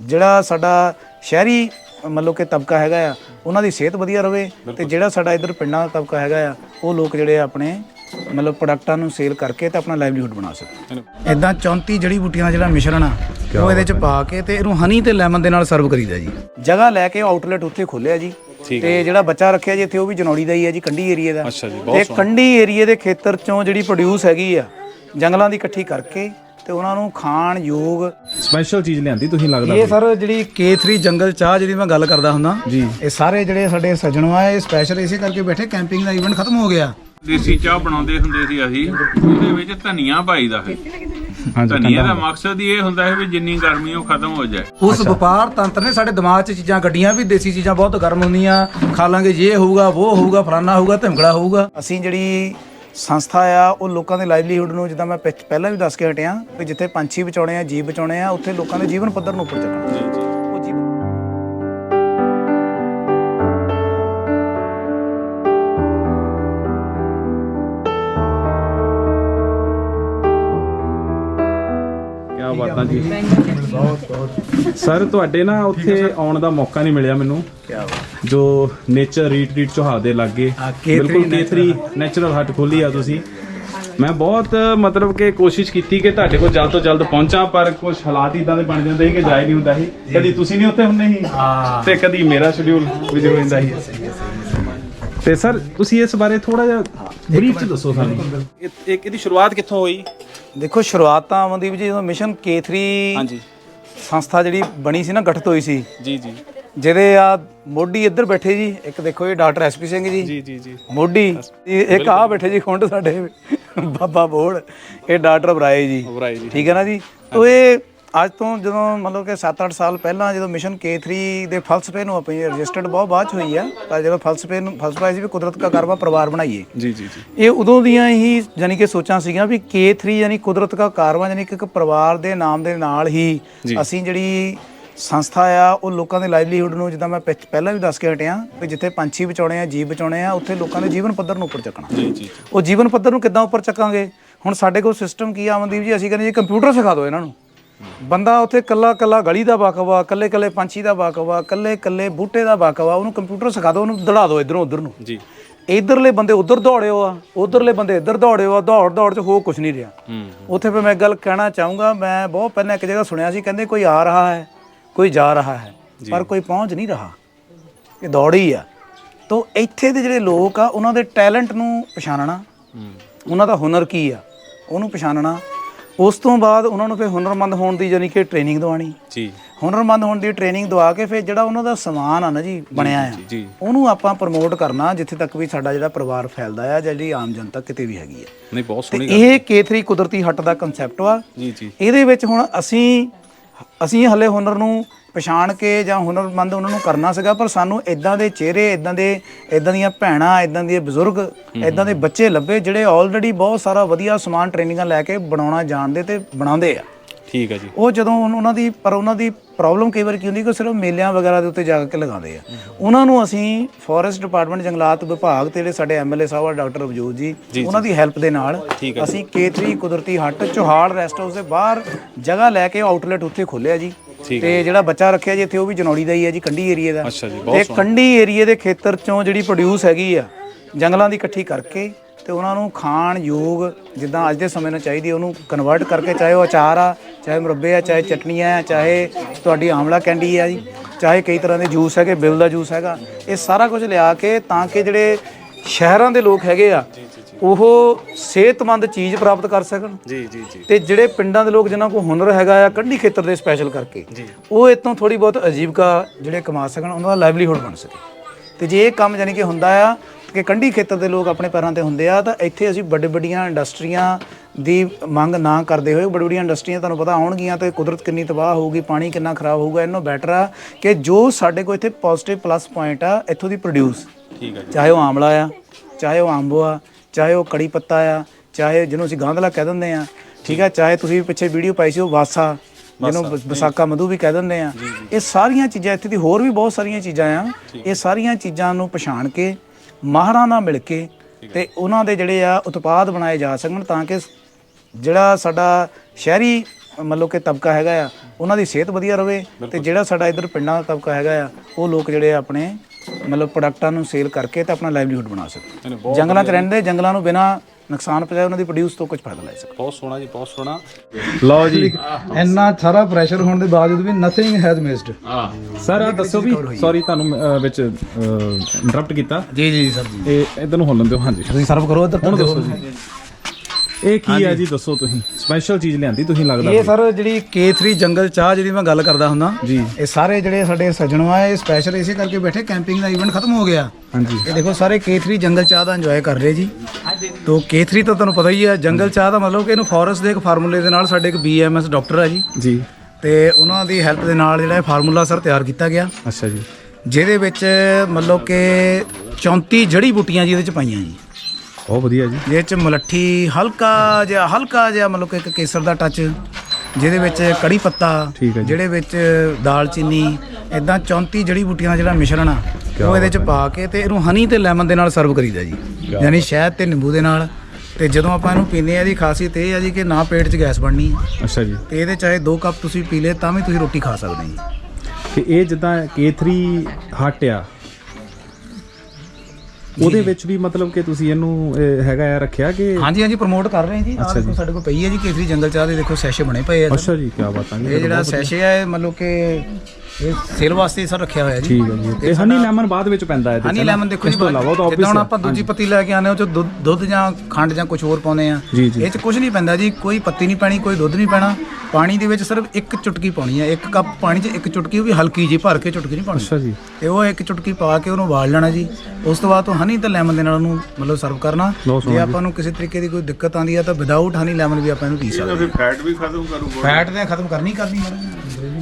ਜਿਹੜਾ ਸਾਡਾ ਸ਼ਹਿਰੀ ਮਤਲਬ ਕਿ ਤਬਕਾ ਹੈਗਾ ਆ ਉਹਨਾਂ ਦੀ ਸਿਹਤ ਵਧੀਆ ਰਵੇ ਤੇ ਜਿਹੜਾ ਸਾਡਾ ਇਧਰ ਪਿੰਡਾਂ ਦਾ ਤਬਕਾ ਹੈਗਾ ਆ ਉਹ ਲੋਕ ਜਿਹੜੇ ਆਪਣੇ ਮਤਲਬ ਪ੍ਰੋਡਕਟਾਂ ਨੂੰ ਸੇਲ ਕਰਕੇ ਤੇ ਆਪਣਾ ਲਾਈਵਲੀਹੁੱਡ ਬਣਾ ਸਕਣ। ਇਦਾਂ 34 ਜੜੀ ਬੂਟੀਆਂ ਦਾ ਜਿਹੜਾ ਮਿਸ਼ਰਣ ਆ ਉਹ ਇਹਦੇ ਚ ਪਾ ਕੇ ਤੇ ਇਹਨੂੰ ਹਨੀ ਤੇ ਲੈਮਨ ਦੇ ਨਾਲ ਸਰਵ ਕਰੀਦਾ ਜੀ। ਜਗ੍ਹਾ ਲੈ ਕੇ ਆਊਟਲੈਟ ਉੱਥੇ ਖੋਲਿਆ ਜੀ। ਤੇ ਜਿਹੜਾ ਬੱਚਾ ਰੱਖਿਆ ਜੀ ਇੱਥੇ ਉਹ ਵੀ ਜਨੌੜੀ ਦਾ ਹੀ ਹੈ ਜੀ ਕੰਢੀ ਏਰੀਆ ਦਾ। ਅੱਛਾ ਜੀ, ਤੇ ਕੰਢੀ ਏਰੀਏ ਦੇ ਖੇਤਰ ਚੋਂ ਜਿਹੜੀ ਪ੍ਰੋਡਿਊਸ ਹੈਗੀ ਆ ਜੰਗਲਾਂ ਦੀ ਇਕੱਠੀ ਕਰਕੇ ਤੇ ਉਹਨਾਂ ਨੂੰ ਖਾਣ ਯੋਗ ਸਪੈਸ਼ਲ ਚੀਜ਼ ਲਿਆਂਦੀ ਤੁਸੀਂ ਲੱਗਦਾ ਇਹ ਸਰ ਜਿਹੜੀ K3 ਜੰਗਲ ਚਾਹ ਜਿਹੜੀ ਮੈਂ ਗੱਲ ਕਰਦਾ ਹੁੰਦਾ ਜੀ। ਇਹ ਸਾਰੇ ਜਿਹੜੇ ਸਾਡੇ ਸੱਜਣੋ ਆ ਇਹ ਸਪੈਸ਼ਲ ਇਸੇ ਕਰਕੇ ਬੈਠੇ ਕੈਂਪਿੰਗ ਦਾ ਇਵੈਂਟ ਖਤਮ ਹੋ ਗਿਆ। ਦੇਸੀ ਚਾਹ ਬਣਾਉਂਦੇ ਹੁੰਦੇ ਸੀ ਅਸੀਂ ਉਹਦੇ ਵਿੱਚ ਧਨੀਆ ਪਾਈਦਾ ਹੈ ਧਨੀਆ ਦਾ ਮਕਸਦ ਹੀ ਇਹ ਹੁੰਦਾ ਹੈ ਵੀ ਜਿੰਨੀ ਗਰਮੀ ਉਹ ਖਤਮ ਹੋ ਜਾਏ। ਉਸ ਵਪਾਰ ਤੰਤਰ ਨੇ ਸਾਡੇ ਦਿਮਾਗ 'ਚ ਚੀਜ਼ਾਂ ਗੱਡੀਆਂ ਵੀ ਦੇਸੀ ਚੀਜ਼ਾਂ ਬਹੁਤ ਗਰਮ ਹੁੰਦੀਆਂ ਖਾ ਲਾਂਗੇ ਇਹ ਹੋਊਗਾ ਉਹ ਹੋਊਗਾ ਫਲਾਨਾ ਹੋਊਗਾ ਧਮਕੜਾ ਹੋਊਗਾ। ਅਸੀਂ ਜਿਹੜੀ ਸੰਸਥਾ ਆ ਉਹ ਲੋਕਾਂ ਦੇ ਲਾਈਵਲੀਹੁੱਡ ਨੂੰ ਜਿੱਦਾਂ ਮੈਂ ਪਿੱਛ- ਪਹਿਲਾਂ ਵੀ ਦੱਸ ਕੇ ਹਟਿਆ ਕਿ ਜਿੱਥੇ ਪੰਛੀ ਬਚਾਉਣੇ ਆ ਜੀਵ ਬਚਾਉਣੇ ਆ ਉੱਥੇ ਲੋਕਾਂ ਦੇ ਜੀਵਨ ਪੱਧਰ ਨੂੰ ਉੱਪਰ ਚੱਕਣਾ। ਜੀ ਜੀ। ਉਹ ਜੀਵਨ ਕੀ ਬਾਤਾਂ ਜੀ। ਸਰ ਤੁਹਾਡੇ ਨਾ ਉੱਥੇ ਆਉਣ ਦਾ ਮੌਕਾ ਨਹੀਂ ਮਿਲਿਆ ਮੈਨੂੰ। ਜੋ ਨੇਚਰ ਰੀਟਰੀਟ ਚੋਹਾਰ ਦੇ ਲਾਗੇ। K3 ਬਿਲਕੁਲ ਕੇਥਰੀ ਨੈਚੁਰਲ ਹਟ ਖੋਲੀ ਆ ਤੁਸੀਂ। ਮੈਂ ਬਹੁਤ ਮਤਲਬ ਕਿ ਕੋਸ਼ਿਸ਼ ਕੀਤੀ ਕਿ ਤੁਹਾਡੇ ਕੋਲ ਜਲਦ ਤੋਂ ਜਲਦ ਪਹੁੰਚਾਂ ਪਰ ਕੁਝ ਹਾਲਾਤ ਇਦਾਂ ਦੇ ਬਣ ਜਾਂਦੇ ਸੀ ਕਿ ਜਾਇ ਨਹੀਂ ਹੁੰਦਾ ਸੀ। ਕਦੀ ਤੁਸੀਂ ਨਹੀਂ ਉੱਥੇ ਹੁੰਦੇ ਸੀ ਹਾਂ ਤੇ ਕਦੀ ਮੇਰਾ ਸ਼ਡਿਊਲ ਵਿਜ ਹੋ ਜਾਂਦਾ ਸੀ। ਤੇ ਸਰ ਤੁਸੀਂ ਇਸ ਬਾਰੇ ਥੋੜਾ ਜਿਹਾ ਬਰੀਫ ਚ ਦੱਸੋ ਸਾਨੂੰ। ਇਹ ਇਹ- ਇਹਦੀ ਸ਼ੁਰੂਆਤ ਕਿੱਥੋਂ ਹੋਈ? ਦੇਖੋ ਸ਼ੁਰੂਆਤ ਤਾਂ ਅਮਨਦੀਪ ਜੀ ਜਦੋਂ ਮਿਸ਼ਨ K3 ਹਾਂਜੀ। ਸੰਸਥਾ ਜਿਹੜੀ ਬਣੀ ਸੀ ਨਾ ਗਠਿਤ ਹੋਈ ਸੀ। ਜੀ ਜੀ। ਜਿਹਦੇ ਆ ਮੋਢੀ ਇੱਧਰ ਬੈਠੇ ਜੀ ਇੱਕ ਦੇਖੋ ਇਹ ਡਾਕਟਰ ਐਸਪੀ ਸਿੰਘ ਜੀ। ਜੀ ਜੀ ਜੀ। ਮੋਢੀ ਇੱਕ ਆ ਬੈਠੇ ਜੀ ਖੁੰਡ ਸਾਡੇ ਬਾਬਾ ਬੋੜ ਇਹ ਡਾਕਟਰ ਬਰਾਏ ਜੀ। ਠੀਕ ਹੈ ਨਾ ਜੀ? ਤੋ ਇਹ ਅੱਜ ਤੋਂ ਜਦੋਂ ਮਤਲਬ ਕਿ 7-8 ਸਾਲ ਪਹਿਲਾਂ ਜਦੋਂ ਮਿਸ਼ਨ K3 ਦੇ ਫਲਸਫੇ ਨੂੰ ਆਪਣੀ ਰਜਿਸਟਰਡ ਬਹੁਤ ਬਾਅਦ ਚ ਹੋਈ ਆ ਪਰ ਜਦੋਂ ਫਲਸਫੇ ਨੂੰ ਫਲਸਫਾ ਸੀ ਵੀ ਕੁਦਰਤ ਦਾ ਕਾਰਵਾ ਪਰਿਵਾਰ ਬਣਾਈਏ। ਜੀ ਜੀ ਜੀ। ਇਹ ਉਦੋਂ ਦੀਆਂ ਹੀ ਯਾਨੀ ਕਿ ਸੋਚਾਂ ਸੀਗੀਆਂ ਵੀ K3 ਯਾਨੀ ਕੁਦਰਤ ਦਾ ਕਾਰਵਾ ਯਾਨੀ ਕਿ ਇੱਕ ਪਰਿਵਾਰ ਦੇ ਨਾਮ ਦੇ ਨਾਲ ਹੀ ਅਸੀਂ ਜਿਹੜੀ ਸੰਸਥਾ ਆ ਉਹ ਲੋਕਾਂ ਦੇ ਲਾਈਵਲੀਹੁੱਡ ਨੂੰ ਜਿੱਦਾਂ ਮੈਂ ਪਿੱਛ- ਪਹਿਲਾਂ ਵੀ ਦੱਸ ਕੇ ਹਟਿਆ ਕਿ ਜਿੱਥੇ ਪੰਛੀ ਬਚਾਉਣੇ ਆ ਜੀਵ ਬਚਾਉਣੇ ਆ ਉੱਥੇ ਲੋਕਾਂ ਦੇ ਜੀਵਨ ਪੱਧਰ ਨੂੰ ਉੱਪਰ ਚੱਕਣਾ। ਜੀ ਜੀ ਉਹ ਜੀਵਨ ਪੱਧਰ ਨੂੰ ਕਿੱਦਾਂ ਉੱਪਰ ਚੱਕਾਂਗੇ? ਹੁਣ ਸਾਡੇ ਕੋਲ ਸਿਸਟਮ ਕੀ ਆ ਅਮਨਦੀਪ ਜੀ? ਅਸੀਂ ਕਹਿੰਦੇ ਜੀ ਕੰਪਿਊਟਰ ਸਿਖਾ ਦਿਓ ਇਹਨਾਂ ਨੂੰ। ਬੰਦਾ ਉੱਥੇ ਕੱਲਾ ਕੱਲਾ ਗਲੀ ਦਾ ਵਾਕਵਾ ਕੱਲੇ ਕੱਲੇ ਪੰਛੀ ਦਾ ਵਾਕਵਾ ਕੱਲੇ ਕੱਲੇ ਬੂਟੇ ਦਾ ਵਾਕਵਾ ਉਹਨੂੰ ਕੰਪਿਊਟਰ ਸਿਖਾ ਦਿਓ ਉਹਨੂੰ ਦੜਾ ਦਿਓ ਇਧਰੋਂ ਉਧਰ ਨੂੰ। ਜੀ। ਇਧਰਲੇ ਬੰਦੇ ਉਧਰ ਦੌੜਿਓ ਆ ਉਧਰਲੇ ਬੰਦੇ ਇੱਧਰ ਦੌੜਿਓ ਆ ਦੌੜ ਦੌੜ ਚ ਹੋ ਕੁਝ ਨਹੀਂ ਰਿਹਾ। ਉੱਥੇ ਫਿਰ ਮੈਂ ਇੱਕ ਗੱਲ ਕਹਿਣਾ ਚਾਹੂੰਗਾ ਮੈਂ ਬਹੁਤ ਪਹਿਲਾਂ ਇੱਕ ਜਗ੍ਹਾ ਸੁਣਿਆ ਸੀ ਕਹਿੰਦੇ ਕੋਈ ਆ ਰਹਾ ਹੈ ਕੋਈ ਜਾ ਰਹਾ ਹੈ ਪਰ ਕੋਈ ਪਹੁੰਚ ਨਹੀਂ ਰਹਾ। ਇਹ ਦੌੜ ਹੀ ਆ। ਤੋਂ ਇੱਥੇ ਦੇ ਜਿਹੜੇ ਲੋਕ ਆ ਉਹਨਾਂ ਦੇ ਟੈਲੈਂਟ ਨੂੰ ਪਛਾਣਨਾ ਉਹਨਾਂ ਦਾ ਹੁਨਰ ਕੀ ਆ ਉਹਨੂੰ ਪਛਾਣਨਾ ਉਸ ਤੋਂ ਬਾਅਦ ਉਹਨਾਂ ਨੂੰ ਫਿਰ ਹੁਨਰਮੰਦ ਹੋਣ ਦੀ ਯਾਨੀ ਕਿ ਟ੍ਰੇਨਿੰਗ ਦਵਾਣੀ ਜੀ। ਹੁਨਰਮੰਦ ਹੋਣ ਦੀ ਟ੍ਰੇਨਿੰਗ ਦਵਾ ਕੇ ਫਿਰ ਜਿਹੜਾ ਉਹਨਾਂ ਦਾ ਸਮਾਨ ਆ ਨਾ ਜੀ ਬਣਿਆ ਆ। ਉਹਨੂੰ ਆਪਾਂ ਪ੍ਰਮੋਟ ਕਰਨਾ ਜਿੱਥੇ ਤੱਕ ਵੀ ਸਾਡਾ ਜਿਹੜਾ ਪਰਿਵਾਰ ਫੈਲਦਾ ਆ ਜਾਂ ਜਿਹੜੀ ਆਮ ਜਨਤਾ ਕਿਤੇ ਵੀ ਹੈਗੀ ਆ। ਨਹੀਂ ਬਹੁਤ ਸੋਹਣੀ ਇਹ K3 ਕੁਦਰਤੀ ਹੱਟ ਦਾ ਕਨਸੈਪਟ ਆ ਜੀ ਜੀ। ਇਹਦੇ ਵਿੱਚ ਹੁਣ ਅਸੀਂ ਅਸੀਂ ਹੱਲੇ ਹੁਨਰ ਨੂੰ ਪਛਾਣ ਕੇ ਜਾਂ ਹੁਨਰਮੰਦ ਉਹਨਾਂ ਨੂੰ ਕਰਨਾ ਸੀਗਾ ਪਰ ਸਾਨੂੰ ਇਦਾਂ ਦੇ ਚਿਹਰੇ ਇਦਾਂ ਦੇ ਇਦਾਂ ਦੀਆਂ ਭੈਣਾਂ ਇਦਾਂ ਦੇ ਬਜ਼ੁਰਗ ਇਦਾਂ ਦੇ ਬੱਚੇ ਲੱਭੇ ਜਿਹੜੇ ਆਲਰੇਡੀ ਬਹੁਤ ਸਾਰਾ ਵਧੀਆ ਸਮਾਨ ਟ੍ਰੇਨਿੰਗਾਂ ਲੈ ਕੇ ਬਣਾਉਣਾ ਜਾਣਦੇ ਤੇ ਬਣਾਉਂਦੇ ਆ। ਠੀਕ ਹੈ ਜੀ। ਉਹ ਜਦੋਂ ਉਹਨਾਂ ਦੀ ਪਰ ਉਹਨਾਂ ਦੀ ਪ੍ਰੋਬਲਮ ਕਈ ਵਾਰ ਕੀ ਹੁੰਦੀ ਕਿ ਸਿਰਫ ਮੇਲਿਆਂ ਵਗੈਰਾ ਦੇ ਉੱਤੇ ਜਾ ਕੇ ਲਗਾਉਂਦੇ ਆ। ਉਹਨਾਂ ਨੂੰ ਅਸੀਂ ਫੋਰੈਸਟ ਡਿਪਾਰਟਮੈਂਟ ਜੰਗਲਾਤ ਵਿਭਾਗ ਤੇ ਜਿਹੜੇ ਸਾਡੇ ਐਮਐਲਏ ਸਾਹਿਬ ਆ ਡਾਕਟਰ ਅਵਜੋਤ ਜੀ ਉਹਨਾਂ ਦੀ ਹੈਲਪ ਦੇ ਨਾਲ ਅਸੀਂ K3 ਕੁਦਰਤੀ ਹੱਟ ਚੋਹਾਲ ਰੈਸਟ ਹਾਊਸ ਦੇ ਬਾਹਰ ਜਗ੍ਹਾ ਲੈ ਕੇ ਆਊਟਲੈਟ ਉੱਥੇ ਖੋਲਿਆ ਜੀ। ਤੇ ਜਿਹੜਾ ਬੱਚਾ ਰੱਖਿਆ ਜੀ ਇੱਥੇ ਉਹ ਵੀ ਜਨੌੜੀ ਦਾ ਹੀ ਹੈ ਜੀ ਕੰਢੀ ਏਰੀਆ ਦਾ। ਅੱਛਾ ਜੀ, ਤੇ ਕੰਢੀ ਏਰੀਏ ਦੇ ਖੇਤਰ ਚੋਂ ਜਿਹੜੀ ਪ੍ਰੋਡਿਊਸ ਹੈਗੀ ਆ ਜੰਗਲਾਂ ਦੀ ਇਕੱਠੀ ਕਰਕੇ ਤੇ ਉਹਨਾਂ ਨੂੰ ਖਾਣ ਯੋਗ ਜਿੱਦਾਂ ਅੱਜ ਦੇ ਸਮੇਂ ਨੂੰ ਚਾਹੀਦੀ ਉਹਨੂੰ ਕਨਵਰਟ ਕਰਕੇ ਚਾਹੇ ਉਹ ਅਚਾਰ ਆ ਚਾਹੇ ਮੁਰੱਬੇ ਆ ਚਾਹੇ ਚਟਨੀਆਂ ਆ ਚਾਹੇ ਤੁਹਾਡੀ ਆਮਲਾ ਕੈਂਡੀ ਆ ਜੀ ਚਾਹੇ ਕਈ ਤਰ੍ਹਾਂ ਦੇ ਜੂਸ ਹੈਗੇ ਬਿਲ ਦਾ ਜੂਸ ਹੈਗਾ ਇਹ ਸਾਰਾ ਕੁਝ ਲਿਆ ਕੇ ਤਾਂ ਕਿ ਜਿਹੜੇ ਸ਼ਹਿਰਾਂ ਦੇ ਲੋਕ ਹੈਗੇ ਆ ਉਹ ਸਿਹਤਮੰਦ ਚੀਜ਼ ਪ੍ਰਾਪਤ ਕਰ ਸਕਣ। ਜੀ ਜੀ ਜੀ। ਤੇ ਜਿਹੜੇ ਪਿੰਡਾਂ ਦੇ ਲੋਕ ਜਿਨ੍ਹਾਂ ਕੋਲ ਹੁਨਰ ਹੈਗਾ ਆ ਕੰਢੀ ਖੇਤਰ ਦੇ ਸਪੈਸ਼ਲ ਕਰਕੇ ਉਹ ਇਤੋਂ ਥੋੜੀ ਬਹੁਤ ਅਜੀਬਕਾ ਜਿਹੜੇ ਕਮਾ ਸਕਣ ਉਹਨਾਂ ਦਾ ਲਾਈਵਲੀਹੁੱਡ ਬਣ ਸਕੇ। ਤੇ ਜੇ ਇਹ ਕੰਮ ਯਾਨੀ ਕਿ ਹੁੰਦਾ ਆ ਕਿ ਕੰਢੀ ਖੇਤਰ ਦੇ ਲੋਕ ਆਪਣੇ ਪੈਰਾਂ ਤੇ ਹੁੰਦੇ ਆ ਤਾਂ ਇੱਥੇ ਅਸੀਂ ਵੱਡੇ ਵੱਡੀਆਂ ਇੰਡਸਟਰੀਆਂ ਦੀ ਮੰਗ ਨਾ ਕਰਦੇ ਹੋਏ ਵੱਡੀ ਵੱਡੀਆਂ ਇੰਡਸਟਰੀਆਂ ਤੁਹਾਨੂੰ ਪਤਾ ਆਉਣਗੀਆਂ ਤੇ ਕੁਦਰਤ ਕਿੰਨੀ ਤਬਾਹ ਹੋਊਗੀ ਪਾਣੀ ਕਿੰਨਾ ਖਰਾਬ ਹੋਊਗਾ ਇਹਨੋਂ ਬੈਟਰ ਆ ਕਿ ਜੋ ਸਾਡੇ ਕੋਲ ਇੱਥੇ ਪੋਜ਼ਿਟਿਵ ਪਲੱਸ ਪੁਆਇੰਟ ਆ ਇੱਥੋਂ ਦੀ ਪ੍ਰੋਡਿਊਸ ਠੀਕ ਹੈ ਜੀ। ਚਾਹੇ ਉਹ ਆਮਲਾ ਆ ਚਾਹੇ ਉਹ ਅੰਬ ਆ ਚਾਹੇ ਉਹ ਕੜੀ ਪੱਤਾ ਆ ਚਾਹੇ ਜਿਹਨੂੰ ਅਸੀਂ ਗਾਂਧਲਾ ਕਹਿ ਦਿੰਦੇ ਆ ਠੀਕ ਆ ਚਾਹੇ ਤੁਸੀਂ ਪਿੱਛੇ ਵੀਡੀਓ ਪਾਈ ਸੀ ਉਹ ਵਾਸਾ ਜਿਹਨੂੰ ਬਸਾਕਾ ਮਧੂ ਵੀ ਕਹਿ ਦਿੰਦੇ ਆ। ਇਹ ਸਾਰੀਆਂ ਚੀਜ਼ਾਂ ਇੱਥੇ ਦੀ ਹੋਰ ਵੀ ਬਹੁਤ ਸਾਰੀਆਂ ਚੀਜ਼ਾਂ ਆ ਇਹ ਸਾਰੀਆਂ ਚੀਜ਼ਾਂ ਨੂੰ ਪਛਾਣ ਕੇ ਮਾਹਰਾਂ ਨਾਲ ਮਿਲ ਕੇ ਤੇ ਉਹਨਾਂ ਦੇ ਜਿਹੜੇ ਆ ਉਤਪਾਦ ਬਣਾਏ ਜਾ ਸਕਣ ਤਾਂ ਕਿ ਜਿਹੜਾ ਸਾਡਾ ਸ਼ਹਿਰੀ ਮਤਲਬ ਕਿ ਤਬਕਾ ਹੈਗਾ ਆ ਉਹਨਾਂ ਦੀ ਸਿਹਤ ਵਧੀਆ ਰਵੇ ਤੇ ਜਿਹੜਾ ਸਾਡਾ ਇੱਧਰ ਪਿੰਡਾਂ ਦਾ ਤਬਕਾ ਹੈਗਾ ਆ ਉਹ ਲੋਕ ਜਿਹੜੇ ਆਪਣੇ ਮਤਲਬ ਪ੍ਰੋਡਕਟਾਂ ਨੂੰ ਸੇਲ ਕਰਕੇ ਤੇ ਆਪਣਾ ਲਾਈਵਲੀਹੁੱਡ ਬਣਾ ਸਕਣ ਜੰਗਲਾਂ 'ਚ ਰਹਿੰਦੇ ਜੰਗਲਾਂ ਨੂੰ ਬਿਨਾ ਨੁਕਸਾਨ ਪਹੁੰਚਾਏ ਉਹਨਾਂ ਦੀ ਪ੍ਰੋਡਿਊਸ ਤੋਂ ਕੁਝ ਫਾਇਦਾ ਲੈ ਸਕਣ ਬਹੁਤ ਸੋਹਣਾ ਜੀ ਬਹੁਤ ਸੋਹਣਾ। ਲਓ ਜੀ ਇੰਨਾ ਸਾਰਾ ਪ੍ਰੈਸ਼ਰ ਹੋਣ ਦੇ ਬਾਵਜੂਦ ਵੀ ਨਥਿੰਗ ਹੈਜ਼ ਮਿਸਡ ਹਾਂ। ਸਰ ਆ ਦੱਸੋ ਵੀ ਸੌਰੀ ਤੁਹਾਨੂੰ ਵਿੱਚ ਇੰਟਰਰਪਟ ਕੀਤਾ। ਜੀ ਜੀ ਸਰ ਜੀ। ਇਹ ਇਧਰ ਨੂੰ ਹੋਲਣ ਦਿਓ ਹਾਂਜੀ। ਤੁਸੀਂ ਸਰਵ ਕਰੋ ਇੱਧਰ। ਹੁਣ ਦੱਸੋ ਜੀ। ਇਹ ਕੀ ਹੈ ਜੀ ਦੱਸੋ ਤੁਸੀਂ? ਸਪੈਸ਼ਲ ਚੀਜ਼ ਲਿਆਂਦੀ ਤੁਸੀਂ ਲੱਗਦਾ ਇਹ ਸਰ ਜਿਹੜੀ K3 ਜੰਗਲ ਚਾਹ ਜਿਹੜੀ ਮੈਂ ਗੱਲ ਕਰਦਾ ਹੁੰਦਾ ਜੀ। ਇਹ ਸਾਰੇ ਜਿਹੜੇ ਸਾਡੇ ਸੱਜਣੋ ਆ ਇਹ ਸਪੈਸ਼ਲ ਇਸੇ ਕਰਕੇ ਬੈਠੇ ਕੈਂਪਿੰਗ ਦਾ ਇਵੈਂਟ ਖਤਮ ਹੋ ਗਿਆ। ਹਾਂਜੀ। ਇਹ ਦੇਖੋ ਸਾਰੇ K3 ਜੰਗਲ ਚਾਹ ਦਾ ਇੰਜੋਏ ਕਰ ਰਹੇ ਜੀ। ਤੋਂ K3 ਤਾਂ ਤੁਹਾਨੂੰ ਪਤਾ ਹੀ ਹੈ ਜੰਗਲ ਚਾਹ ਦਾ ਮਤਲਬ ਕਿ ਇਹਨੂੰ ਫੋਰੈਸਟ ਦੇ ਇੱਕ ਫਾਰਮੂਲੇ ਦੇ ਨਾਲ ਸਾਡੇ ਇੱਕ BMS ਡਾਕਟਰ ਹੈ ਜੀ। ਜੀ। ਤੇ ਉਹਨਾਂ ਦੀ ਹੈਲਪ ਦੇ ਨਾਲ ਜਿਹੜਾ ਇਹ ਫਾਰਮੂਲਾ ਸਰ ਤਿਆਰ ਕੀਤਾ ਗਿਆ। ਅੱਛਾ ਜੀ। ਜਿਹਦੇ ਵਿੱਚ ਮਤਲਬ ਕਿ 34 ਜੜੀ ਬੂਟੀਆਂ ਜੀ ਇਹਦੇ ਚ ਪਾਈਆਂ ਜੀ। ਬਹੁਤ ਵਧੀਆ ਜੀ। ਜਿਹਦੇ ਚ ਮਲੱਠੀ ਹਲਕਾ ਜਿਹਾ ਹਲਕਾ ਜਿਹਾ ਮਤਲਬ ਕਿ ਇੱਕ ਕੇਸਰ ਦਾ ਟੱਚ ਜਿਹਦੇ ਵਿੱਚ ਕੜੀ ਪੱਤਾ ਠੀਕ ਹੈ ਜੀ। ਜਿਹੜੇ ਵਿੱਚ ਦਾਲਚੀਨੀ ਇਦਾਂ 34 ਜੜੀ ਬੂਟੀਆਂ ਦਾ ਜਿਹੜਾ ਮਿਸ਼ਰਣ ਆ ਉਹ ਇਹਦੇ ਚ ਪਾ ਕੇ ਤੇ ਇਹਨੂੰ ਹਨੀ ਤੇ ਲੈਮਨ ਦੇ ਨਾਲ ਸਰਵ ਕਰੀਦਾ ਜੀ। ਯਾਨੀ ਸ਼ਹਿਦ ਤੇ ਨਿੰਬੂ ਦੇ ਨਾਲ। ਤੇ ਜਦੋਂ ਆਪਾਂ ਇਹਨੂੰ ਪੀਂਦੇ ਆ ਇਹਦੀ ਖਾਸੀਅਤ ਇਹ ਆ ਜੀ ਕਿ ਨਾ ਪੇਟ 'ਚ ਗੈਸ ਬਣਨੀ। ਹੈ ਅੱਛਾ ਜੀ। ਤੇ ਇਹਦੇ ਚਾਹੇ 2 ਕੱਪ ਤੁਸੀਂ ਪੀ ਲੇ ਤਾਂ ਵੀ ਤੁਸੀਂ ਰੋਟੀ ਖਾ ਸਕਦੇ ਜੀ। ਤੇ ਇਹ ਜਿੱਦਾਂ K3 ਹਟ ਆ ਉਹਦੇ ਵਿੱਚ ਵੀ ਮਤਲਬ ਕਿ ਤੁਸੀਂ ਇਹਨੂੰ ਇਹ ਹੈਗਾ ਆ ਰੱਖਿਆ ਕਿ ਹਾਂਜੀ ਹਾਂਜੀ ਪ੍ਰਮੋਟ ਕਰ ਰਹੇ ਜੀ। ਆਹ ਦੇਖੋ ਸਾਡੇ ਕੋਲ ਪਈ ਹੈ ਜੀ ਕੇਸਰੀ ਜੰਗਲ ਚਾਹ ਦੇ ਦੇਖੋ ਸੈਸ਼ੇ ਬਣੇ ਪਏ ਆ ਅੱਛਾ ਜੀ ਕੀ ਬਾਤਾਂ ਇਹ ਜਿਹੜਾ ਸੈਸ਼ੇ ਹੈ ਇਹ ਮਤਲਬ ਕਿ ਇਹ ਸੇਲ ਵਾਸਤੇ ਸਰ ਰੱਖਿਆ ਹੋਇਆ ਜੀ। ਠੀਕ ਹੈ ਜੀ। ਤੇ ਹਨੀ ਲੈਮਨ ਬਾਅਦ ਵਿੱਚ ਪੈਂਦਾ ਹੈ ਹਨੀ ਲੈਮਨ ਦੇਖੋ ਇਸ ਜੀ ਤੋਂ ਇਲਾਵਾ ਉਹ ਤਾਂ ਜਿੱਦਾਂ ਹੁਣ ਆਪਾਂ ਦੂਜੀ ਪੱਤੀ ਲੈ ਕੇ ਆਨੇ ਉਹ ਚ ਦੁੱਧ ਜਾਂ ਖੰਡ ਜਾਂ ਕੁਝ ਹੋਰ ਪਾਉਂਦੇ ਆ। ਇਹ ਚ ਕੁਝ ਨਹੀਂ ਪੈਂਦਾ ਜੀ ਕੋਈ ਪੱਤੀ ਨਹੀਂ ਪੈਣੀ ਕੋਈ ਦੁੱਧ ਨਹੀਂ ਪੈਣਾ। ਪਾਣੀ ਦੇ ਵਿੱਚ ਸਿਰਫ ਇੱਕ ਚੁਟਕੀ ਪਾਉਣੀ ਹੈ। ਇੱਕ ਕੱਪ ਪਾਣੀ 'ਚ ਇੱਕ ਚੁਟਕੀ ਉਹ ਵੀ ਹਲਕੀ ਜੀ ਭਰ ਕੇ ਚੁਟਕੀ ਨਹੀਂ ਪਾਉਣੀ। ਅੱਛਾ ਜੀ। ਤੇ ਉਹ ਇੱਕ ਚੁਟਕੀ ਪਾ ਕੇ ਉਹਨੂੰ ਉਬਾਲ ਲੈਣਾ ਜੀ। ਉਸ ਤੋਂ ਬਾਅਦ ਉਹ ਹਨੀ ਤੇ ਲੈਮਨ ਦੇ ਨਾਲ ਉਹਨੂੰ ਮਤਲਬ ਸਰਵ ਕਰਨਾ। ਜੇ ਆਪਾਂ ਨੂੰ ਕਿਸੇ ਤਰੀਕੇ ਦੀ ਕੋਈ ਦਿੱਕਤ ਆਉਂਦੀ ਹੈ ਤਾਂ ਵਿਦਆਊਟ ਹਨੀ ਲੈਮਨ ਵੀ ਆਪਾਂ ਇਹਨੂੰ ਪੀ ਸਕਦੇ ਫਿਰ ਫੈਟ ਵੀ ਖਤਮ ਕਰੂਗਾ। ਫੈਟ ਤੇ ਖਤਮ ਕਰਨੀ ਹੀ ਕਰਨੀ ਮੈਡਮ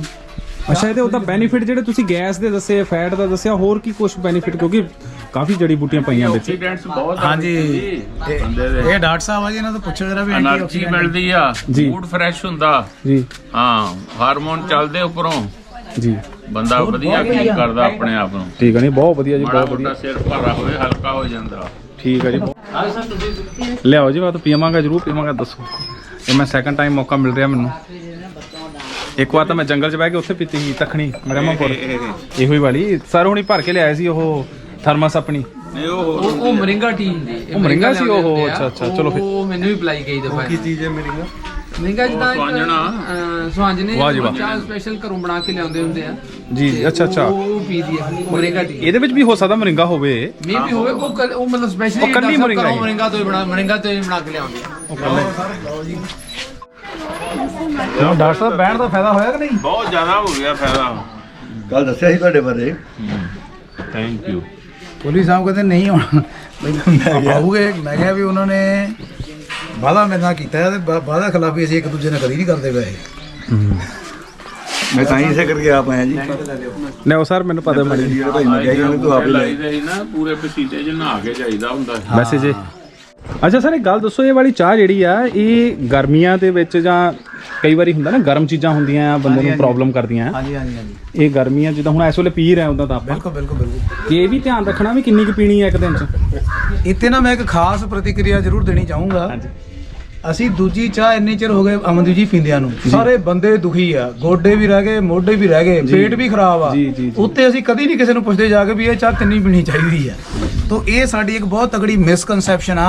ਅੱਛਾ ਇਹਦੇ ਉਹਦਾ ਬੈਨੀਫਿਟ ਜਿਹੜੇ ਤੁਸੀਂ ਗੈਸ ਦੇ ਦੱਸੇ ਫੈਟ ਦਾ ਦੱਸਿਆ ਹੋਰ ਕੀ ਕੁਝ ਬੈਨੀਫਿਟ ਕਿਉਂਕਿ ਕਾਫੀ ਜੜੀ ਬੂਟੀਆਂ ਪਈਆਂ ਵਿੱਚ। ਹਾਂਜੀ। ਇਹ ਡਾਕਟਰ ਸਾਹਿਬ ਆ ਜੀ ਇਹਨਾਂ ਤੋਂ ਪੁੱਛੋ ਜਰਾ ਵੀ ਐਨਰਜੀ ਮਿਲਦੀ ਆ ਫੂਡ ਫਰੈਸ਼ ਹੁੰਦਾ। ਜੀ। ਹਾਂ ਹਾਰਮੋਨ ਚੱਲਦੇ ਉੱਪਰੋਂ। ਜੀ। ਬੰਦਾ ਵਧੀਆ ਫੀਲ ਕਰਦਾ ਆਪਣੇ ਆਪ ਨੂੰ। ਠੀਕ ਹੈ ਨਹੀਂ ਬਹੁਤ ਵਧੀਆ ਜੀ ਬਹੁਤ ਵਧੀਆ। ਸਿਰ ਭਾਰਾ ਹੋਵੇ ਹਲਕਾ ਹੋ ਜਾਂਦਾ। ਠੀਕ ਹੈ ਜੀ। ਲਿਆਓ ਜੀ ਮੈਂ ਤਾਂ ਪੀਵਾਂਗਾ ਜਰੂਰ ਪੀਵਾਂਗਾ ਦੱਸੋ। ਇਹ ਮੈਂ ਸੈਕੰਡ ਟਾਈਮ ਮੌਕਾ ਮਿਲ ਰਿਹਾ ਮੈਨੂੰ। ਇੱਕ ਵਾਰ ਤਾਂ ਮੈਂ ਜੰਗਲ 'ਚ ਬਹਿ ਕੇ ਉੱਥੇ ਪੀਤੀ ਸੀ ਤਖਣੀ ਮਰਮਪੁਰ ਇਹੋ ਹੀ ਵਾਲੀ। ਸਰ ਹੁਣੀ ਭਰ ਕੇ ਲਿਆਏ ਸੀ ਉਹ ਥਰਮਸ ਆਪਣੀ। ਨਹੀਂ ਉਹ ਮਰਿੰਗਾ ਟੀ ਹੁੰਦੀ ਇਹ ਉਹ ਮਰਿੰਗਾ ਸੀ ਉਹ, ਆ। ਅੱਛਾ, ਅੱਛਾ, ਚਲੋ ਫਿਰ। ਉਹ ਮੈਨੂੰ ਵੀ ਪਲਾਈ ਗਈ ਦਫਾ ਕੀ ਚੀਜ਼ ਹੈ ਮਰਿੰਗਾ? ਮਰਿੰਗਾ ਜਿੱਦਾਂ ਵਾਹ। ਚਾਹ ਸਪੈਸ਼ਲ ਘਰੋਂ ਬਣਾ ਕੇ ਲਿਆਉਂਦੇ ਹੁੰਦੇ ਆ। ਜੀ ਅੱਛਾ ਅੱਛਾ। ਉਹ ਪੀਦੀ ਹੈ ਮਰਿੰਗਾ ਟੀ ਇਹਦੇ ਵਿੱਚ ਵੀ ਹੋ ਸਕਦਾ ਮਰਿੰਗਾ ਹੋਵੇ। ਮੇ ਵੀ ਹੋਵੇ ਉਹ ਕੱਲ- ਉਹ ਮਤਲਬ ਸਪੈਸ਼ਲੀ ਉਹ ਕੱਲੀ ਮੋਰਿੰਗਾ ਤੋਂ ਹੀ ਬਣਾ ਮਰਿੰਗਾ ਤੋਂ ਹੀ ਬਣਾ ਕੇ ਲਿਆਉਂਦੇ ਆ। ਉਹ ਕੱਲੇ। ਡਾਕਟਰ ਸਾਹਿਬ ਬਹਿਣ ਦਾ ਫਾਇਦਾ ਹੋਇਆ ਕਿ ਨਹੀਂ? ਬਹੁਤ ਜ਼ਿਆਦਾ ਹੋ ਗਿਆ ਫਾਇਦਾ। ਕੱਲ ਦੱਸਿਆ ਸੀ ਤੁਹਾਡੇ ਬਾਰੇ। ਥੈਂਕ ਯੂ ਪੁਲਿਸ ਸਾਹਿਬ ਕਹਿੰਦੇ ਨਹੀਂ ਹੁਣ। ਮੈਂ ਆਉਗੇ ਮੈਂ ਕਿਹਾ ਵੀ ਉਹਨਾਂ ਨੇ ਵਾਦਾ ਮੇਰੇ ਨਾਲ ਕੀਤਾ ਹੈ ਤੇ ਵਾ- ਵਾਦਾ ਖਿਲਾਫੀ ਅਸੀਂ ਇੱਕ ਦੂਜੇ ਨਾਲ ਕਦੀ ਨਹੀਂ ਕਰਦੇ ਪਏ। ਮੈਂ ਤਾਂ ਹੀ ਇਸੇ ਕਰਕੇ ਆਪ ਆਇਆ ਜੀ। ਨਹੀਂ ਉਹ ਸਰ ਮੈਨੂੰ ਪਤਾ ਮੜੀ ਜਿਹੜੇ ਭਾਈ ਨੇ ਕਿਹਾ ਉਹਨੇ ਤੂੰ ਆਪ ਹੀ ਲੈ। ਲਾਈਦੇ ਸੀ ਨਾ ਪੂਰੇ ਪਸੀਨੇ ਚ ਨਹਾ ਕੇ ਜਾਈਦਾ ਹੁੰਦਾ ਸੀ। ਵੈਸੇ ਜੇ। ਅੱਛਾ ਸਰ ਇੱਕ ਗੱਲ ਦੱਸੋ ਇਹ ਵਾਲੀ ਚਾਹ ਜਿਹੜੀ ਆ ਇਹ ਗਰਮੀਆਂ ਦੇ ਵਿੱਚ ਜਾਂ ਕਈ ਵਾਰੀ ਹੁੰਦਾ ਨਾ ਗਰਮ ਚੀਜ਼ਾਂ ਹੁੰਦੀਆਂ ਆ ਬੰਦੇ ਨੂੰ ਪ੍ਰੋਬਲਮ ਕਰਦੀਆਂ ਆ। ਹਾਂਜੀ ਹਾਂਜੀ ਹਾਂਜੀ। ਇਹ ਗਰਮੀਆਂ ਜਿੱਦਾਂ ਹੁਣ ਇਸ ਵੇਲੇ ਪੀ ਰਹੇ ਹੁੰਦਾ ਤਾਂ ਆਪਾਂ। ਬਿਲਕੁਲ ਬਿਲਕੁਲ ਬਿਲਕੁਲ। ਇਹ ਵੀ ਧਿਆਨ ਰੱਖਣਾ ਵੀ ਕਿੰਨੀ ਕੁ ਪੀਣੀ ਹੈ ਇੱਕ ਦਿਨ ਚ। ਇੱਥੇ ਨਾ ਮੈਂ ਇੱਕ ਖਾਸ ਪ੍ਰਤੀਕਿਰਿਆ ਜ਼ਰੂਰ ਦੇਣੀ ਚਾਹੂੰਗਾ। ਅਸੀਂ ਦੂਜੀ ਚਾਹ ਇੰਨੇ ਚਿਰ ਹੋ ਗਏ ਅਮਨਦੀਪ ਜੀ ਪੀਂਦਿਆਂ ਨੂੰ। ਸਾਰੇ ਬੰਦੇ ਦੁਖੀ ਆ ਗੋਡੇ ਵੀ ਰਹਿ ਗਏ ਮੋਢੇ ਵੀ ਰਹਿ ਗਏ ਪੇਟ ਵੀ ਖਰਾਬ ਆ। ਉੱਤੇ ਅਸੀਂ ਕਦੀ ਨਹੀਂ ਕਿਸੇ ਨੂੰ ਪੁੱਛਦੇ ਜਾ ਕੇ ਵੀ ਇਹ ਚਾਹ ਕਿੰਨੀ ਪੀਣੀ ਚਾਹੀਦੀ ਆ। ਤੋਂ ਇਹ ਸਾਡੀ ਇੱਕ ਬਹੁਤ ਤਗੜੀ ਮਿਸਕਨਸੈਪਸ਼ਨ ਆ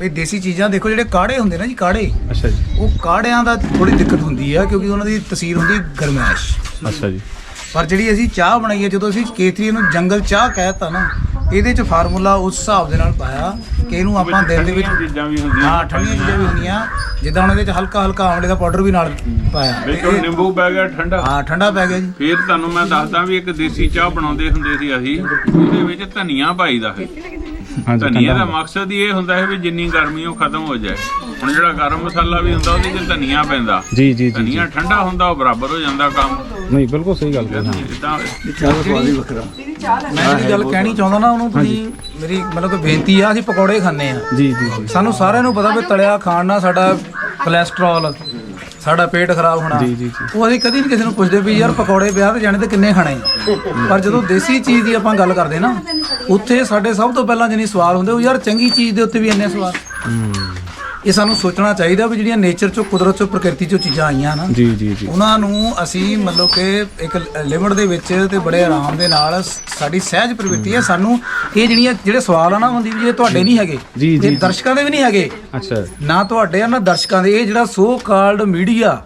ਵੀ ਦੇਸੀ ਚੀਜ਼ਾਂ ਦੇਖੋ ਜਿਹੜੇ ਕਾੜੇ ਹੁੰਦੇ ਨਾ ਜੀ ਕਾੜੇ। ਅੱਛਾ ਜੀ। ਉਹ ਕਾੜਿਆਂ ਦਾ ਥੋੜੀ ਦਿੱਕਤ ਹੁੰਦੀ ਆ ਕਿਉਂਕਿ ਉਹਨਾਂ ਦੀ ਤਸੀਰ ਹੁੰਦੀ ਗਰਮੈਸ਼ ਅੱਛਾ ਜੀ। ਪਰ ਜਿਹੜੀ ਅਸੀਂ ਚਾਹ ਬਣਾਈ ਹੈ ਜਦੋਂ ਅਸੀਂ ਕੇਤਰੀ ਨੂੰ ਜੰਗਲ ਚਾਹ ਕਹਿਤਾ ਨਾ ਇਹਦੇ ਚ ਫਾਰਮੂਲਾ ਉਸ ਹਿਸਾਬ ਦੇ ਨਾਲ ਪਾਇਆ ਕਿ ਇਹਨੂੰ ਆਪਾਂ ਦਿਨ ਦੇ ਵਿੱਚ ਠੰਡੀਆਂ ਚੀਜ਼ਾਂ ਵੀ ਹੁੰਦੀਆਂ। ਹਾਂ ਠੰਡੀਆਂ ਚੀਜ਼ਾਂ ਵੀ ਹੁੰਦੀਆਂ। ਜਿੱਦਾਂ ਹੁਣ ਇਹਦੇ ਚ ਹਲਕਾ ਹਲਕਾ ਆਮਲੇ ਦਾ ਪਾਊਡਰ ਵੀ ਨਾਲ ਪਾਇਆ। ਵਿੱਚੋਂ ਨਿੰਬੂ ਪੈ ਗਿਆ ਠੰਡਾ। ਹਾਂ ਠੰਡਾ ਪੈ ਗਿਆ ਜੀ। ਫਿਰ ਤੁਹਾਨੂੰ ਮੈਂ ਦੱਸਦਾ ਵੀ ਇੱਕ ਦੇਸੀ ਚਾਹ ਬਣਾਉਂਦੇ ਹੁੰਦੇ ਸੀ ਅਸੀਂ ਉਹਦੇ ਵਿੱਚ ਧਨੀਆ ਪਾਈਦਾ ਹੈ ਧਨੀਆ ਦਾ ਮਕਸਦ ਹੀ ਇਹ ਹੁੰਦਾ ਹੈ ਵੀ ਜਿੰਨੀ ਗਰਮੀ ਉਹ ਖਤਮ ਹੋ ਜਾਏ। ਹੁਣ ਜਿਹੜਾ ਗਰਮ ਮਸਾਲਾ ਵੀ ਹੁੰਦਾ ਉਹਦੇ 'ਚ ਧਨੀਆ ਪੈਂਦਾ। ਜੀ ਜੀ ਜੀ ਧਨੀਆ ਠੰਡਾ ਹੁੰਦਾ ਉਹ ਬਰਾਬਰ ਹੋ ਜਾਂਦਾ ਕੰਮ। ਨਹੀਂ ਬਿਲਕੁਲ ਸਹੀ ਗੱਲ ਹੈ। ਜਿੱਦਾਂ ਚਾਹ ਦਾ ਸਵਾਦ ਹੀ ਵੱਖਰਾ। ਮੈਂ ਜਿਹੜੀ ਗੱਲ ਕਹਿਣੀ ਚਾਹੁੰਦਾ ਨਾ ਉਹਨੂੰ ਤੁਸੀਂ ਮੇਰੀ ਮਤਲਬ ਕਿ ਬੇਨਤੀ ਆ ਅਸੀਂ ਪਕੌੜੇ ਖਾਂਦੇ ਆ। ਜੀ ਜੀ ਜੀ। ਸਾਨੂੰ ਸਾਰਿਆਂ ਨੂੰ ਪਤਾ ਵੀ ਤਲਿਆ ਖਾਣ ਨਾਲ ਸਾਡਾ ਕੋਲੇਸਟ੍ਰੋਲ ਸਾਡਾ ਪੇਟ ਖਰਾਬ ਹੋਣਾ। ਜੀ, ਜੀ, ਜੀ। ਉਹ ਅਸੀਂ ਕਦੀ ਨਹੀਂ ਕਿਸੇ ਨੂੰ ਪੁੱਛਦੇ ਵੀ ਯਾਰ ਪਕੌੜੇ ਵਿਆਹ ਤੇ ਜਾਣੇ ਤੇ ਕਿੰਨੇ ਖਾਣੇ। ਆ? ਪਰ ਜਦੋਂ ਦੇਸੀ ਚੀਜ਼ ਦੀ ਆਪਾਂ ਗੱਲ ਕਰਦੇ ਨਾ ਉੱਥੇ ਸਾਡੇ ਸਭ ਤੋਂ ਪਹਿਲਾਂ ਜਿਹਨੀ ਸਵਾਲ ਹੁੰਦੇ ਉਹ ਯਾਰ ਚੰਗੀ ਚੀਜ਼ ਦੇ ਉੱਤੇ ਵੀ ਇੰਨੇ ਸਵਾਲ ਇਹ ਸਾਨੂੰ ਸੋਚਣਾ ਚਾਹੀਦਾ ਵੀ ਜਿਹੜੀਆਂ ਨੇਚਰ ਚੋਂ ਕੁਦਰਤ ਚੋਂ ਪ੍ਰਕਿਰਤੀ ਚੋਂ ਚੀਜ਼ਾਂ ਆਈਆਂ ਨਾ ਜੀ ਜੀ ਜੀ। ਉਹਨਾਂ ਨੂੰ ਅਸੀਂ ਮਤਲਬ ਕਿ ਇੱਕ ਲਿਮਟ ਦੇ ਵਿੱਚ ਤੇ ਬੜੇ ਆਰਾਮ ਦੇ ਨਾਲ ਸਾਡੀ ਸਹਿਜ ਪ੍ਰਵਿਰਤੀ ਹੈ। ਸਾਨੂੰ ਇਹ ਜਿਹੜੀਆਂ ਜਿਹੜੇ ਸਵਾਲ ਆ ਨਾ ਮਨਦੀਪ ਜੀ ਇਹ ਤੁਹਾਡੇ ਨਹੀਂ ਹੈਗੇ ਇਹ ਦਰਸ਼ਕਾਂ ਦੇ ਵੀ ਨਹੀਂ ਹੈਗੇ। ਅੱਛਾ। ਨਾ ਤੁਹਾਡੇ ਆ ਨਾ ਦਰਸ਼ਕਾਂ ਦੇ। ਇਹ ਜਿਹੜਾ ਸੋ ਕਾਲਡ ਮੀਡੀਆ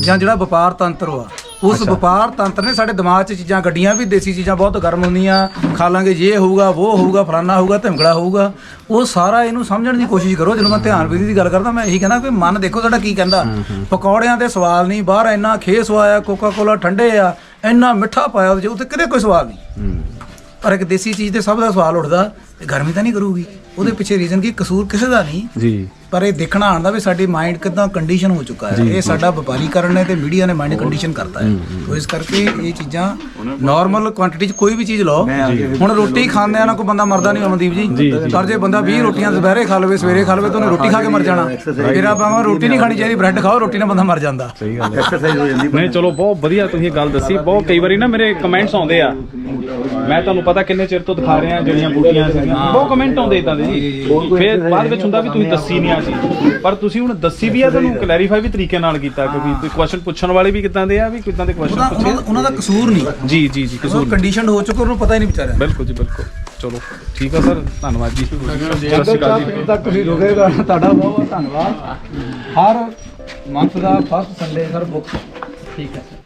ਜਾਂ ਜਿਹੜਾ ਵਪਾਰ ਤੰਤਰ ਆ ਉਸ ਵਪਾਰ ਤੰਤਰ ਨੇ ਸਾਡੇ ਦਿਮਾਗ 'ਚ ਚੀਜ਼ਾਂ ਗੱਡੀਆਂ ਵੀ ਦੇਸੀ ਚੀਜ਼ਾਂ ਬਹੁਤ ਗਰਮ ਹੁੰਦੀਆਂ। ਖਾ ਲਾਂਗੇ ਇਹ ਹੋਊਗਾ ਉਹ ਹੋਊਗਾ ਫਲਾਨਾ ਹੋਊਗਾ ਧਮਕੜਾ ਹੋਊਗਾ। ਉਹ ਸਾਰਾ ਇਹਨੂੰ ਸਮਝਣ ਦੀ ਕੋਸ਼ਿਸ਼ ਕਰੋ। ਜਦੋਂ ਮੈਂ ਧਿਆਨ ਵਿਧੀ ਦੀ ਗੱਲ ਕਰਦਾ ਮੈਂ ਇਹੀ ਕਹਿੰਦਾ ਕਿ ਮਨ ਦੇਖੋ ਤੁਹਾਡਾ ਕੀ ਕਹਿੰਦਾ। ਪਕੌੜਿਆਂ ਤੇ ਸਵਾਲ ਨਹੀਂ ਬਾਹਰ ਇੰਨਾ ਖੇ ਸਵਾਇਆ ਕੋਕਾ ਕੋਲਾ ਠੰਡੇ ਆ ਇੰਨਾ ਮਿੱਠਾ ਪਾਇਆ ਉਹਦੇ ਉੱਤੇ ਕਿਤੇ ਕੋਈ ਸਵਾਲ ਨਹੀਂ। ਪਰ ਇੱਕ ਦੇਸੀ ਚੀਜ਼ ਤੇ ਸਭ ਦਾ ਸਵਾਲ ਉੱਠਦਾ ਗਰਮੀ ਤਾਂ ਨਹੀਂ ਕਰੂਗੀ। ਉਹਦੇ ਪਿੱਛੇ ਰੀਜ਼ਨ ਕੀ? ਕਸੂਰ ਕਿਸੇ ਦਾ ਨਹੀਂ। ਜੀ। ਪਰ ਇਹ ਦੇਖਣਾ ਆਉਂਦਾ ਵੀ ਸਾਡੀ ਮਾਈਂਡ ਕਿਦਾਂ ਕੰਡੀਸ਼ਨ ਹੋ ਚੁੱਕਾ ਹੈ। ਇਹ ਸਾਡਾ ਵਪਾਰੀਕਰਨ ਹੈ ਤੇ ਮੀਡੀਆ ਨੇ ਮਾਈਂਡ ਕੰਡੀਸ਼ਨ ਕਰਤਾ ਹੈ। ਤੋ ਇਸ ਕਰਕੇ ਇਹ ਚੀਜ਼ਾਂ ਨਾਰਮਲ ਕੁਆਂਟੀਟੀ ਚ ਕੋਈ ਵੀ ਚੀਜ਼ ਲਓ। ਹੁਣ ਰੋਟੀ ਖਾਂਦੇ ਆ ਨਾ ਕੋਈ ਬੰਦਾ ਮਰਦਾ ਨਹੀਂ ਅਮਨਦੀਪ ਜੀ। ਪਰ ਜੇ ਬੰਦਾ 20 ਰੋਟੀਆਂ ਦੁਪਹਿਰੇ ਖਾ ਲਵੇ ਸਵੇਰੇ ਖਾ ਲਵੇ ਤਾਂ ਉਹਨੇ ਰੋਟੀ ਖਾ ਕੇ ਮਰ ਜਾਣਾ। ਫਿਰ ਆਪਾਂ ਰੋਟੀ ਨਹੀਂ ਖਾਣੀ ਚਾਹੀਦੀ ਬ੍ਰੈਡ ਖਾਓ ਰੋਟੀ ਨਾਲ ਬੰਦਾ ਮਰ ਜਾਂਦਾ। ਸਹੀ ਗੱਲ ਹੈ। ਐਕਸਰਸਾਈਜ਼ ਹੋ ਜਾਂਦੀ ਨਹੀਂ ਚਲੋ ਬਹੁਤ ਵਧੀਆ ਤੁਸੀਂ ਇਹ ਗੱਲ ਦੱਸੀ। ਬਹੁਤ ਕਈ ਵਾਰੀ ਨਾ ਮੇਰੇ ਕਮੈਂਟਸ ਆਉਂਦੇ ਆ। ਮੈਂ ਤੁਹਾਨੂੰ ਪਤਾ ਕਿੰਨੇ ਚਿਰ ਤੋਂ ਦਿਖਾ ਰਿਹਾ ਜਿਹੜੀਆਂ ਬੂਟੀਆਂ ਸੀਗੀਆਂ। ਬਹੁਤ ਕਮੈਂਟ ਆਉਂਦੇ ਇਦਾਂ ਦੇ ਜੀ। ਫਿਰ ਬਾਅਦ ਵਿੱਚ ਹੁੰਦਾ ਵੀ ਤੁਸੀਂ ਦੱਸੀ ਨਹੀਂ ਆ ਸੀ ਪਰ ਤੁਸੀਂ ਹੁਣ ਦੱਸੀ ਵੀ ਆ ਤੁਹਾਨੂੰ ਕਲੈਰੀਫਾਈ ਵੀ ਤਰੀਕੇ ਨਾਲ ਕੀਤਾ ਕਿਉਂਕਿ ਕੁਐਸਚਨ ਪੁੱਛਣ ਵਾਲੇ ਵੀ ਕਿਦਾਂ ਦੇ ਆ ਵੀ ਕਿਦਾਂ ਦੇ ਕੁਐਸਚਨ ਪੁੱਛੇ? ਉਹਨਾਂ ਦਾ- ਕਸੂਰ ਨਹੀਂ। ਜੀ ਜੀ ਜੀ ਕਸੂਰ ਉਹ ਕੰਡੀਸ਼ਨ ਹੋ ਚੁੱਕਾ ਉਹਨੂੰ ਪਤਾ ਹੀ ਨਹੀਂ ਵਿਚਾਰਿਆ ਬਿਲਕੁਲ ਜੀ ਬਿਲਕੁਲ। ਚਲੋ ਠੀਕ ਆ ਸਰ ਧੰਨਵਾਦ ਜੀ। ਸਤਿ ਸ਼੍ਰੀ ਅਕਾਲ ਜੀ। ਤੱਕ ਤੁਸੀਂ ਰੁਕੇਗਾ ਤੁਹਾਡਾ ਬਹੁਤ ਬਹੁਤ ਧੰਨਵਾਦ। ਹਰ ਮੰਥ ਦਾ ਫਸਟ ਸੰਡੇ ਸਰ ਬੁੱਕ ਠੀਕ ਹੈ।